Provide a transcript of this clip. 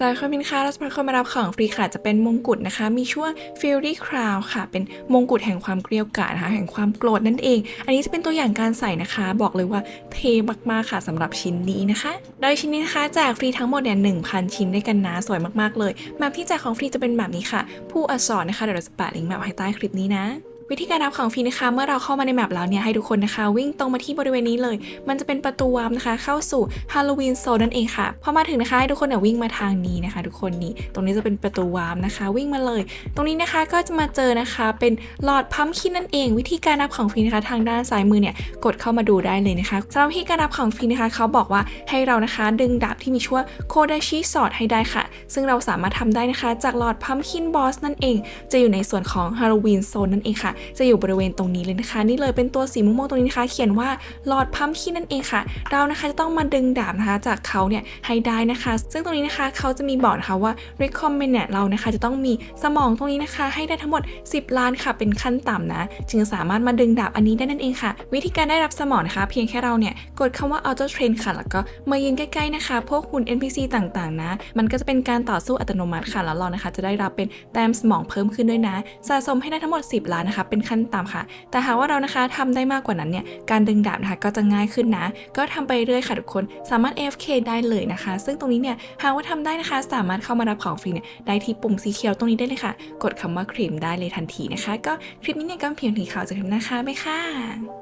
สำหรับคนพินค้าเราจะพาคนมารับของฟรีค่ะจะเป็นมงกุฎนะคะ มีชื่อวง Fury Crown ค่ะ เป็นมงกุฎแห่งความเกลียวกาดนะคะ แห่งความโกรธนั่นเอง อันนี้จะเป็นตัวอย่างการใส่นะคะ บอกเลยว่าเทมากๆค่ะสำหรับชิ้นนี้นะคะ โดยชิ้นนี้นะคะแจกฟรีทั้งหมดเนี่ย1,000ชิ้นด้วยกันนะ สวยมากๆเลยแมปที่แจกของฟรีจะเป็นแบบนี้ค่ะ ผู้อักษรนะคะเดี๋ยวเราจะแปะลิงก์แมปไว้ให้ใต้คลิปนี้นะ วิธีการรับของฟรีนะคะ เมื่อเราเข้ามาในแมปแล้วเนี่ยให้ทุกคนนะคะ วิ่งตรงมาที่บริเวณนี้เลย มันจะเป็นประตูวาร์ปนะคะ เข้าสู่ฮาโลวีนโซนนั่นเองค่ะพอมาถึงนะคะให้ทุกคนเนี่ยวิ่งมาทางนี้นะคะ ทุกคนนี่ตรงนี้จะเป็นประตูวาร์ปนะคะ วิ่งมาเลย ตรงนี้นะคะก็จะมาเจอนะคะ เป็นหลอดพัมคินนั่นเอง วิธีการรับของฟรีนะคะทางด้านซ้ายมือเนี่ยกดเข้ามาดูได้เลยนะคะสำหรับวิธีการรับของฟรีนะคะเขาบอกว่าให้เรานะคะ ดึงดาบที่มีชื่อว่าโคดาชิสอดให้ได้ค่ะ ซึ่งเราสามารถทำได้นะคะ จากหลอดพัมคินบอสนั่นเอง จะอยู่ในส่วนของฮาโลวีนโซนนั่นเองค่ะจะอยู่บริเวณตรงนี้เลยนะคะ นี่เลยเป็นตัวสีม่วงๆตรงนี้นะคะ เขียนว่าหลอดพัมคินนั่นเองค่ะ เรานะคะจะต้องมาดึงดาบนะคะจากเขาเนี่ยให้ได้นะคะ ซึ่งตรงนี้นะคะเขาจะมีบอกนะคะว่า recommend เนี่ยเรานะคะจะต้องมีสมองตรงนี้นะคะ ให้ได้ทั้งหมด 10 ล้านค่ะเป็นขั้นต่ำนะ จึงสามารถมาดึงดาบอันนี้ได้นั่นเองค่ะ วิธีการได้รับสมองนะคะ เพียงแค่เราเนี่ยกดคำว่า auto train ค่ะ แล้วก็มายืนใกล้ๆนะคะ พวกหุ่น NPC ต่างๆ นะ มันก็จะเป็นการต่อสู้อัตโนมัติค่ะ แล้วเรานะคะจะได้รับเป็นแต้มสมองเพิ่มขึ้นด้วยนะ สะสมให้ได้ทั้งหมด 10 ล้านนะคะเป็นขั้นต่ำค่ะ แต่หากว่าเรานะคะทำได้มากกว่านั้นเนี่ยการดึงดาบนะคะก็จะง่ายขึ้นนะ ก็ทำไปเรื่อยค่ะทุกคนสามารถ AFK ได้เลยนะคะ ซึ่งตรงนี้เนี่ยหากว่าทำได้นะคะ สามารถเข้ามารับของฟรีเนี่ยได้ที่ปุ่มสีเขียวตรงนี้ได้เลยค่ะ กดคำว่าครีมได้เลยทันทีนะคะ ก็คลิปนี้เนี่ยก็เพียงทีข่าวจากคลิปนะคะไปค่ะ